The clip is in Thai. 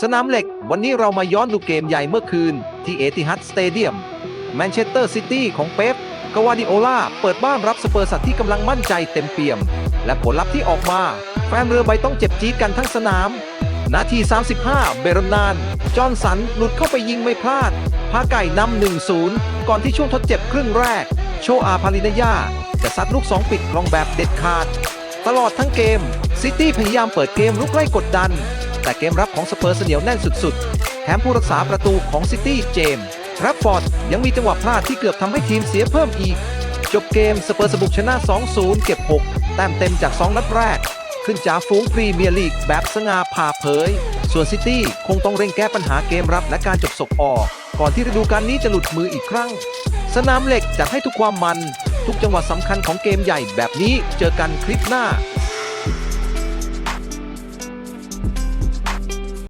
สนามเหล็กวันนี้เรามาย้อนดูเกมใหญ่เมื่อคืน ที่เอติฮัดสเตเดียมแมนเชสเตอร์ซิตี้ของเป๊ปกวาดิโอลาเปิดบ้านรับสเปอร์สัตว์ที่กำลังมั่นใจเต็มเปี่ยม และผลลัพธ์ที่ออกมา แฟนเรือใบต้องเจ็บจี๊ดกันทั้งสนาม นาที 35 เบรนาน จอห์นสันหลุดเข้าไปยิงไม่พลาด พาไก่นำ1-0 ก่อนที่ช่วงทดเจ็บครึ่งแรก โชอาพาลินายาจะซัดลูกสองปิดกลองแบบเด็ดขาด ตลอดทั้งเกม ซิตี้พยายามเปิดเกมลุกไล่กดดัน แต่เกมรับของสเปอร์สเหนียวแน่นสุดๆ แถมผู้รักษาประตูของซิตี้เจมส์แรปฟอร์ดยังมีจังหวะพลาดที่เกือบทำให้ทีมเสียเพิ่มอีก จบเกมสเปอร์สบุกชนะ 2-0 เก็บ 6 แต้มเต็มจาก 2 นัดแรก ขึ้นจากฝูงพรีเมียร์ลีกแบบสง่าผ่าเผย ส่วนซิตี้คงต้องเร่งแก้ปัญหาเกมรับและการจบศกออก ก่อนที่ฤดูกาลนี้จะหลุดมืออีกครั้ง สนามเหล็กจัดให้ทุกความมัน ทุกจังหวะสำคัญของเกมใหญ่แบบนี้เจอกันคลิปหน้า